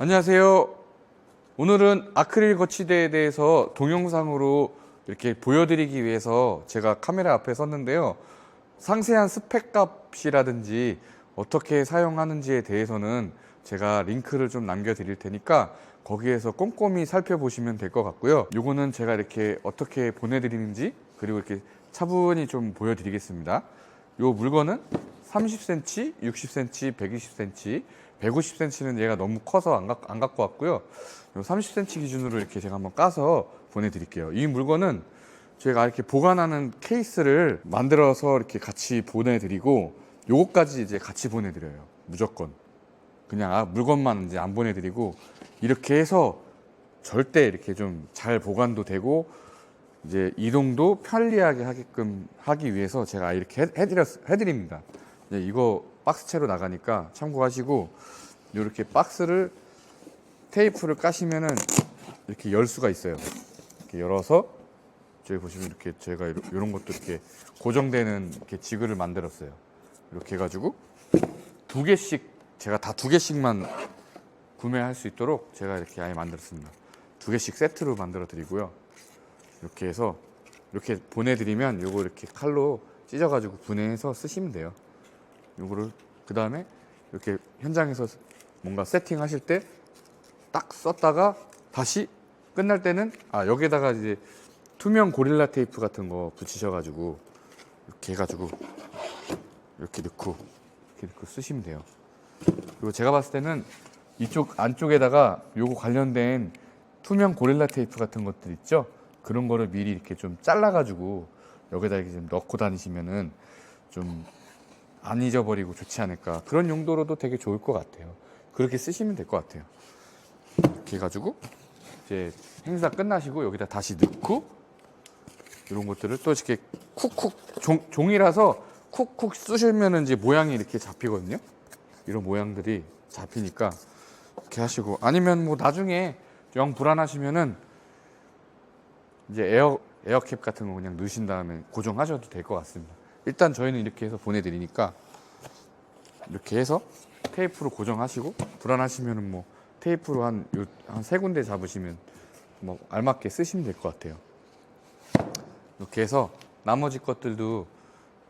안녕하세요. 오늘은 아크릴 거치대에 대해서 동영상으로 이렇게 보여드리기 위해서 제가 카메라 앞에 섰는데요. 상세한 스펙 값이라든지 어떻게 사용하는지에 대해서는 제가 링크를 좀 남겨드릴 테니까 거기에서 꼼꼼히 살펴보시면 될 것 같고요. 요거는 제가 이렇게 어떻게 보내드리는지 그리고 이렇게 차분히 좀 보여드리겠습니다. 요 물건은 30cm, 60cm, 120cm, 150cm는 얘가 너무 커서 안, 갖, 안 갖고 왔고요. 요 30cm 기준으로 이렇게 제가 한번 까서 보내드릴게요. 이 물건은 저희가 이렇게 보관하는 케이스를 만들어서 이렇게 같이 보내드리고 요거까지 이제 같이 보내드려요. 무조건. 그냥 아, 물건만 이제 안 보내드리고 이렇게 해서 절대 이렇게 좀 잘 보관도 되고 이제 이동도 편리하게 하게끔 하기 위해서 제가 이렇게 해- 해드렸, 해드립니다. 이제 이거 박스채로 나가니까 참고하시고 이렇게 박스를 테이프를 까시면은 이렇게 열 수가 있어요. 이렇게 열어서 저기 보시면 이렇게 제가 이런, 것도 이렇게 고정되는 이렇게 지그를 만들었어요. 이렇게 해가지고 두 개씩 제가 다 두 개씩만 구매할 수 있도록 제가 이렇게 아예 만들었습니다. 두 개씩 세트로 만들어 드리고요. 이렇게 해서 이렇게 보내드리면 요거 이렇게 칼로 찢어가지고 분해해서 쓰시면 돼요. 요거를 그 다음에 이렇게 현장에서 뭔가 세팅하실 때 딱 썼다가 다시 끝날 때는 아 여기에다가 이제 투명 고릴라 테이프 같은 거 붙이셔가지고 이렇게 해가지고 이렇게 넣고 이렇게 넣고 쓰시면 돼요. 그리고 제가 봤을 때는 이쪽 안쪽에다가 요거 관련된 투명 고릴라 테이프 같은 것들 있죠? 그런 거를 미리 이렇게 좀 잘라가지고 여기다 이렇게 좀 넣고 다니시면은 좀 안 잊어버리고 좋지 않을까. 그런 용도로도 되게 좋을 것 같아요. 그렇게 쓰시면 될 것 같아요. 이렇게 해가지고 이제 행사 끝나시고 여기다 다시 넣고 이런 것들을 또 이렇게 쿡쿡 종, 종이라서 쿡쿡 쑤시면은 이제 모양이 이렇게 잡히거든요. 이런 모양들이 잡히니까 이렇게 하시고 아니면 뭐 나중에 영 불안하시면은 이제 에어 에어캡 같은 거 그냥 넣으신 다음에 고정하셔도 될 것 같습니다. 일단 저희는 이렇게 해서 보내드리니까 이렇게 해서 테이프로 고정하시고 불안하시면은 뭐 테이프로 한한세 군데 잡으시면 뭐 알맞게 쓰시면 될 것 같아요. 이렇게 해서 나머지 것들도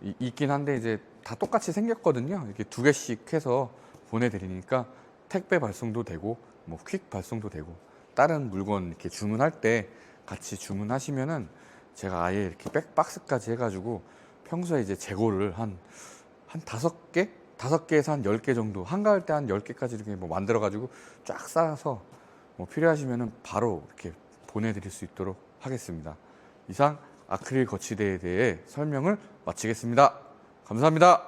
이- 있긴 한데 이제 다 똑같이 생겼거든요. 이렇게 두 개씩 해서 보내드리니까 택배 발송도 되고 뭐 퀵 발송도 되고 다른 물건 이렇게 주문할 때 같이 주문하시면은 제가 아예 이렇게 백 박스까지 해가지고 평소에 이제 재고를 한 한 다섯 개 다섯 개에서 한 열 개 정도 한가할 때한 열 개까지 이렇게 뭐 만들어 가지고 쫙 쌓아서 뭐 필요하시면은 바로 이렇게 보내드릴 수 있도록 하겠습니다. 이상 아크릴 거치대에 대해 설명을 마치겠습니다. 감사합니다.